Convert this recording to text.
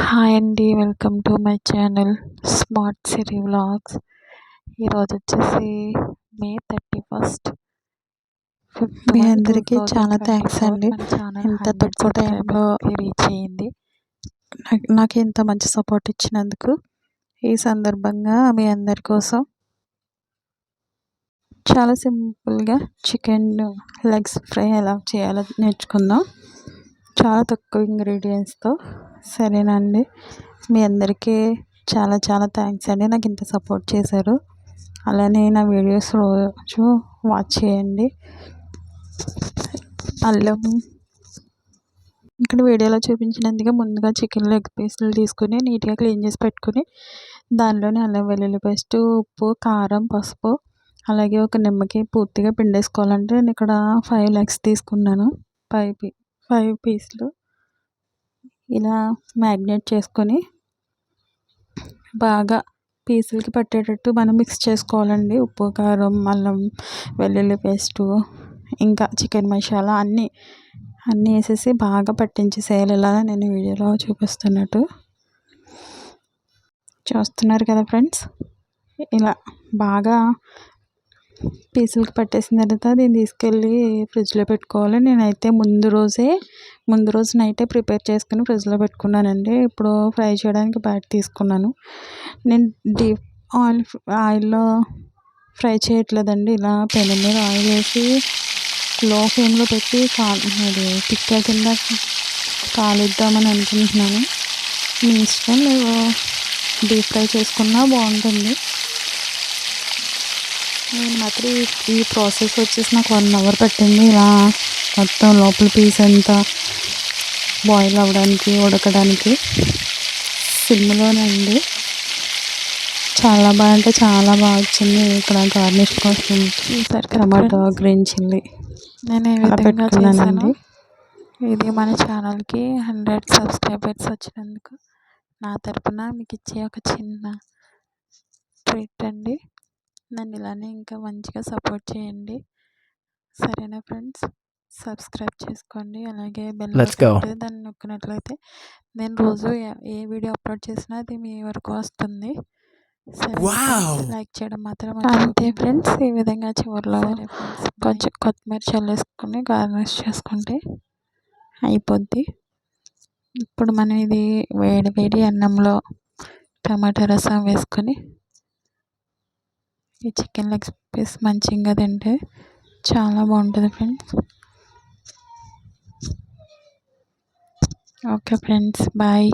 Hi అండి welcome to my channel smart city vlogs. ఈరోజు వచ్చేసి మే థర్టీ ఫస్ట్. మీ అందరికీ చాలా థ్యాంక్స్ అండి. ఇంత తక్కువ టైంలో రీచ్ అయ్యింది. నాకు నాకు ఇంత మంచి సపోర్ట్ ఇచ్చినందుకు ఈ సందర్భంగా మీ అందరి కోసం చాలా సింపుల్గా చికెన్ లెగ్స్ ఫ్రై ఎలా చేయాలో నేర్చుకుందాం. చాలా తక్కువ ఇంగ్రీడియంట్స్తో సరేనండి. మీ అందరికీ చాలా చాలా థ్యాంక్స్ అండి. నాకు ఇంత సపోర్ట్ చేశారు. అలానే నా వీడియోస్ రోజు వాచ్ చేయండి. అల్లం ఇక్కడ వీడియోలో చూపించినందుకే ముందుగా చికెన్ లెగ్ పీసులు తీసుకుని నీట్గా క్లీన్ చేసి పెట్టుకుని దానిలోనే అల్లం వెల్లుల్లి పేస్ట్ ఉప్పు కారం పసుపు అలాగే ఒక నిమ్మకి పూర్తిగా పిండేసుకోవాలంటే నేను ఇక్కడ ఫైవ్ లెగ్స్ తీసుకున్నాను. ఫైవ్ పీ ఫైవ్ పీసులు ఇలా మ్యాగ్నేట్ చేసుకొని బాగా పీసులకి పట్టేటట్టు మనం మిక్స్ చేసుకోవాలండి. ఉప్పు కారం అల్లం వెల్లుల్లి పేస్టు ఇంకా చికెన్ మసాలా అన్నీ అన్నీ వేసేసి బాగా పట్టించేసేయాలి ఇలా నేను వీడియోలో చూపిస్తున్నట్టు. చూస్తున్నారు కదా ఫ్రెండ్స్? ఇలా బాగా పీసులకి పట్టేసిన తర్వాత దీన్ని తీసుకెళ్ళి ఫ్రిడ్జ్లో పెట్టుకోవాలి. నేనైతే ముందు రోజే ముందు రోజు నైటే ప్రిపేర్ చేసుకుని ఫ్రిడ్జ్లో పెట్టుకున్నానండి. ఇప్పుడు ఫ్రై చేయడానికి బయట తీసుకున్నాను. నేను డీప్ ఆయిల్ ఆయిల్లో ఫ్రై చేయట్లేదండి. ఇలా పెనం మీద ఆయిల్ వేసి లో ఫ్లేమ్లో పెట్టి కాల్ అది టిక్కా కింద కాలుద్దామని అనుకుంటున్నాను. మీ ఇష్టం మీరు డీప్ ఫ్రై చేసుకున్నా బాగుంటుంది. నేను మాత్రం ఈ ప్రాసెస్ వచ్చేసి నాకు వన్ అవర్ పట్టింది. ఇలా మొత్తం లోపల పీస్ అంతా బాయిల్ అవ్వడానికి ఉడకడానికి సిమ్లోనండి చాలా బాగా అంటే చాలా బాగా వచ్చింది. ఇక్కడ గార్నిష్ కోసం టమాటో గ్రీన్ చిల్లీ నేను ఏ విధంగా చేశాను ఇది మన ఛానల్కి హండ్రెడ్ సబ్స్క్రైబర్స్ వచ్చినందుకు నా తరపున మీకు ఇచ్చే ఒక చిన్న ట్రీట్ అండి. నన్ను ఇలానే ఇంకా మంచిగా సపోర్ట్ చేయండి. సరేనా ఫ్రెండ్స్? సబ్స్క్రైబ్ చేసుకోండి. అలాగే బెల్ దాన్ని నొక్కినట్లయితే నేను రోజు ఏ వీడియో అప్లోడ్ చేసినా అది మీ వరకు వస్తుంది. లైక్ చేయడం మాత్రం అంతే ఫ్రెండ్స్ ఈ విధంగా చివరిలో కొంచెం కొత్తిమీర చల్లేసుకొని గార్నిష్ చేసుకుంటే అయిపోద్ది. ఇప్పుడు మనం ఇది వేడి వేడి అన్నంలో టమాటా రసం వేసుకొని ఈ చికెన్ లెగ్ పీస్ మంచిగా తింటే చాలా బాగుంటుంది ఫ్రెండ్స్. Okay friends bye.